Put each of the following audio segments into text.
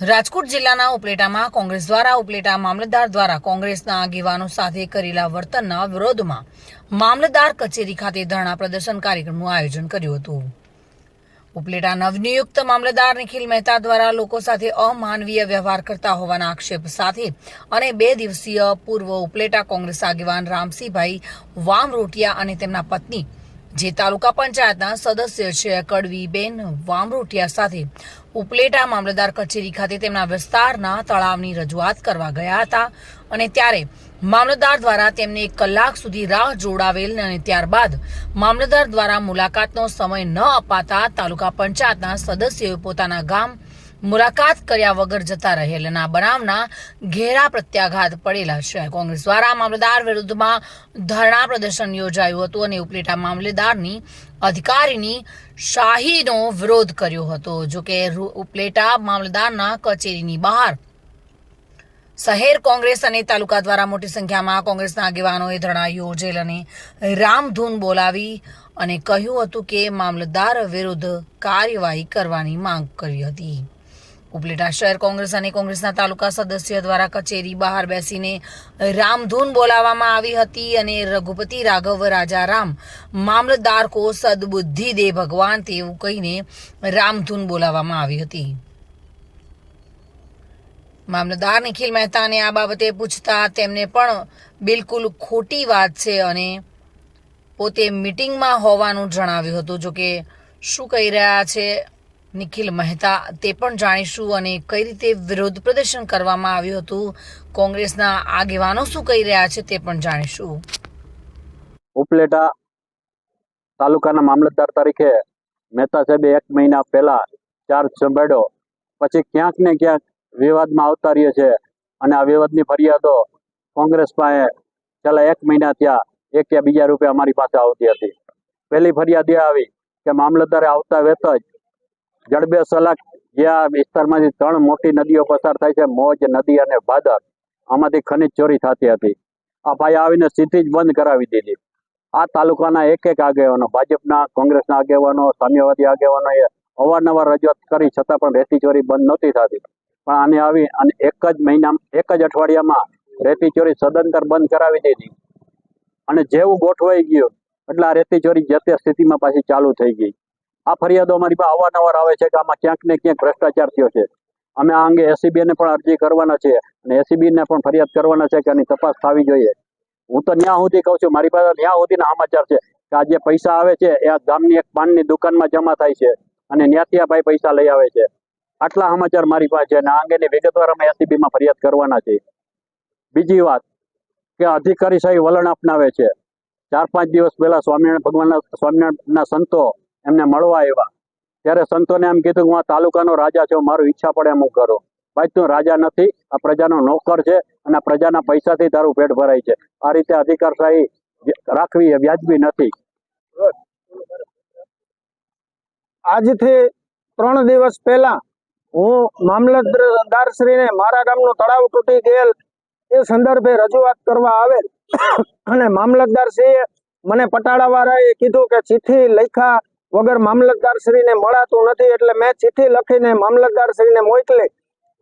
રાજકોટ જિલ્લાના ઉપલેટામાં કોંગ્રેસ દ્વારા, ઉપલેટા મામલતદાર દ્વારા કોંગ્રેસના આગેવાનો સાથે કરેલા વર્તનના વિરોધમાં મામલતદાર કચેરી ખાતે ધરણા પ્રદર્શન કાર્યક્રમનું આયોજન કર્યું હતું. ઉપલેટા નવનિયુક્ત મામલતદાર નિખિલ મહેતા દ્વારા લોકો સાથે અમાનવીય વ્યવહાર કરતા હોવાના આક્ષેપ સાથે અને બે દિવસીય પૂર્વ ઉપલેટા કોંગ્રેસ આગેવાન રામસિંહભાઈ વામરોટિયા અને તેમના પત્ની જે તાલુકા પંચાયતના સદસ્ય છે, કડવીબેન વામરોટિયા સાથે. ઉપલેટા મામલતદાર કચેરી ખાતે તેમના વિસ્તારના તળાવની રજૂઆત કરવા ગયા હતા અને ત્યારે મામલતદાર દ્વારા તેમને એક કલાક સુધી રાહ જોડાવેલ અને ત્યારબાદ મામલતદાર દ્વારા મુલાકાતનો સમય ન અપાતા તાલુકા પંચાયતના સદસ્યોએ પોતાના ગામ મુલાકાત કર્યા વગર જતા રહેલ અને આ બનાવના ઘેરા પ્રત્યાઘાત પડેલા છે. કોંગ્રેસ દ્વારા મામલતદાર વિરુદ્ધમાં ધરણા પ્રદર્શન યોજાયું હતું અને ઉપલેટા મામલેદારની અધિકારીની શાહીનો વિરોધ કર્યો હતો. જોકે ઉપલેટા મામલતદારના કચેરીની બહાર શહેર કોંગ્રેસ અને તાલુકા દ્વારા મોટી સંખ્યામાં કોંગ્રેસના આગેવાનોએ ધરણા યોજેલ અને રામધૂન બોલાવી અને કહ્યું હતું કે મામલતદાર વિરુદ્ધ કાર્યવાહી કરવાની માંગ કરી હતી. ઉપલેટા શહેર કોંગ્રેસ અને કોંગ્રેસના તાલુકા સદસ્ય દ્વારા કચેરી બહાર બેસીને રામધૂન બોલાવવામાં આવી હતી અને રઘુપતિ રાઘવ રાજારામ મામલતદાર કો સદબુદ્ધિ દે ભગવાન તેવું કહીને રામધૂન બોલાવવામાં આવી હતી. મામલતદાર નિખિલ મહેતાને આ બાબતે પૂછતા તેમને પણ બિલકુલ ખોટી વાત છે અને પોતે મિટિંગમાં હોવાનું જણાવ્યું હતું. જો કે શું કહી રહ્યા છે નિખિલ મહેતા, તે પણ જાણીશું અને કઈ રીતે વિરોધ પ્રદર્શન કરવામાં આવ્યું હતું, કોંગ્રેસના આગેવાનો શું કહી રહ્યા છે તે પણ જાણીશું. ઉપલેટા તાલુકાના મામલતદાર તરીકે મહેતા સાહેબે એક મહિના પહેલા ચાર્જ સંભાળ્યો. પછી ક્યાંક ને ક્યાંક વિવાદમાં આવતા રહ્યો છે અને આ વિવાદની ફરિયાદો કોંગ્રેસ પાસે છેલ્લા એક મહિના થયા, એક કે બીજા રૂપે અમારી પાસે આવતી હતી. પહેલી ફરિયાદ એ આવી કે મામલતદારે આવતા વેત જ જડબે સલાક જે આ વિસ્તારમાંથી ત્રણ મોટી નદીઓ પસાર થાય છે, મોજ નદી અને ભાદર આમાંથી ખનિજ ચોરી થતી હતી. આ ભાઈ આવીને સીધી જ બંધ કરાવી દીધી. આ તાલુકાના એક એક આગેવાનો, ભાજપના, કોંગ્રેસના આગેવાનો, સામ્યવાદી આગેવાનો એ અવારનવાર રજૂઆત કરી, છતાં પણ રેતી ચોરી બંધ નહોતી થતી. પણ આને આવી અને એક જ મહિના, એક જ અઠવાડિયામાં રેતી ચોરી સદંતર બંધ કરાવી દીધી. અને જેવું ગોઠવાઈ ગયું, એટલે આ રેતી ચોરી જે સ્થિતિમાં પાછી ચાલુ થઈ ગઈ. આ ફરિયાદો અમારી પાસે અવારનવાર આવે છે કે આમાં ક્યાંક ને ક્યાંક ભ્રષ્ટાચાર થયો છે. અમે આ અંગે એસીબીને પણ અરજી કરવાના છે અને એસીબીને પણ ફરિયાદ કરવાના છે કે આની તપાસ થવી જોઈએ. હું તો ન્યા સુધી કહું છું, મારી પાસે ન્યા સુધીના સમાચાર છે કે આ જે પૈસા આવે છે એ આ ગામની એક પાનની દુકાનમાં જમા થાય છે અને ન્યાથી ભાઈ પૈસા લઈ આવે છે. આટલા સમાચાર મારી પાસે છે અને આ અંગેની વિગતવાર અમે એસીબીમાં ફરિયાદ કરવાના છે બીજી વાત કે અધિકારી સાહેબ વલણ અપનાવે છે. ચાર પાંચ દિવસ પહેલા સ્વામિનારાયણ ભગવાનના સ્વામિનારાયણના સંતો એમને મળવા આવ્યા. ત્યારે સંતોને એમ કીધું કે હું આ તાલુકાનો રાજા છું, મારું ઈચ્છા પડે એમ હું કરું. ભાઈ તું રાજા નથી, આ પ્રજાનો નોકર છે અને આ પ્રજાના પૈસાથી તારું પેટ ભરાય છે. આ રીતે અધિકારશાહી રાખવી એ વ્યાજબી નથી. આજથી ત્રણ દિવસ પહેલા હું મામલતદારશ્રીને મારા ગામનું તળાવ તૂટી ગયેલ એ સંદર્ભે રજૂઆત કરવા આવેલ. અને મામલતદારશ્રીએ મને પટાડાવાળાએ કીધું કે ચિઠ્ઠી લખ્યા વગર મામલતદારશ્રીને મળાતું નથી એટલે મેં ચિઠ્ઠી લખીને મામલતદારશ્રીને મોકલી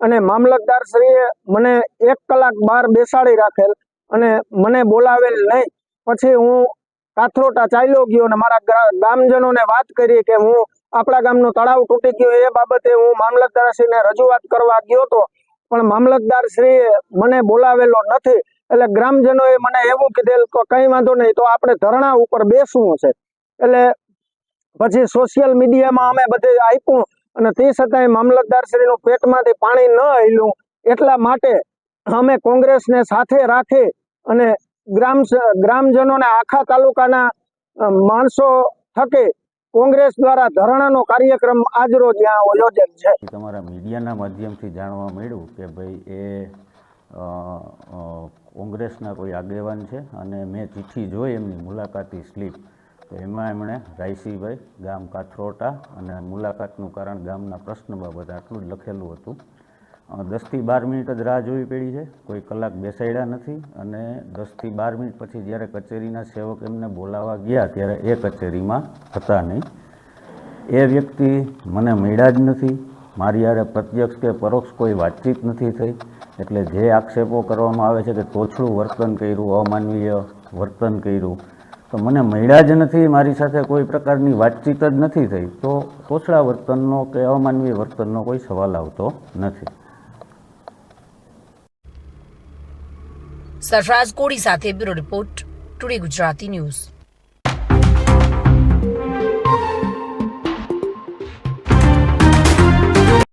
અને મામલતદારશ્રીએ મને એક કલાક બહાર બેસાડી રાખેલ અને મને બોલાવેલ નહીં. પછી હું કાથરોટા ચાલ્યો ગયો અને મારા ગામજનોને વાત કરી કે હું આપણા ગામનું તળાવ તૂટી ગયું એ બાબતે હું મામલતદારશ્રીને રજૂઆત કરવા ગયો હતો પણ મામલતદારશ્રીએ મને બોલાવેલો નથી. એટલે ગ્રામજનોએ મને એવું કીધેલ કે કંઈ વાંધો નહીં, તો આપણે ધરણા ઉપર બેસવું છે. એટલે પછી સોશિયલ મીડિયામાં અમે બધે આપ્યું અને તે છતાંય મામલતદારશ્રીનું પેટમાંથી પાણી ન હેલું એટલા માટે અમે કોંગ્રેસને સાથે રાખી અને ગ્રામ ગ્રામજનોને આખા તાલુકાના માણસો થકે કોંગ્રેસ દ્વારા ધરણાનો કાર્યક્રમ આજરોજ ત્યાં યોજેલ છે. તમારા મીડિયાના માધ્યમથી જાણવા મળ્યું કે ભાઈ એ કોંગ્રેસના કોઈ આગેવાન છે? અને મેં ચિઠ્ઠી જોઈ એમની મુલાકાતી સ્લીપ. તો એમાં એમણે રાયસીભાઈ ગામ કાથરોટા અને મુલાકાતનું કારણ ગામના પ્રશ્ન બાબતે આટલું જ લખેલું હતું. દસથી બાર મિનિટ જ રાહ જોવી પડી છે. કોઈ કલાક બેસાડ્યા નથી અને દસથી બાર મિનિટ પછી જ્યારે કચેરીના સેવક એમને બોલાવવા ગયા ત્યારે એ કચેરીમાં હતા નહીં. એ વ્યક્તિ મને મળ્યા જ નથી. મારી યારે પ્રત્યક્ષ કે પરોક્ષ કોઈ વાતચીત નથી થઈ. એટલે જે આક્ષેપો કરવામાં આવે છે કે તોછડું વર્તન કર્યું, અમાનવીય વર્તન કર્યું તો મને મળ્યા જ નથી, મારી સાથે કોઈ પ્રકારની વાતચીત જ નથી થઈ. તો તોછડા વર્તનનો કે અમાનવીય વર્તનનો કોઈ સવાલ આવતો નથી. સરફરાજ કોડી સાથે bureau report, today Gujarati news.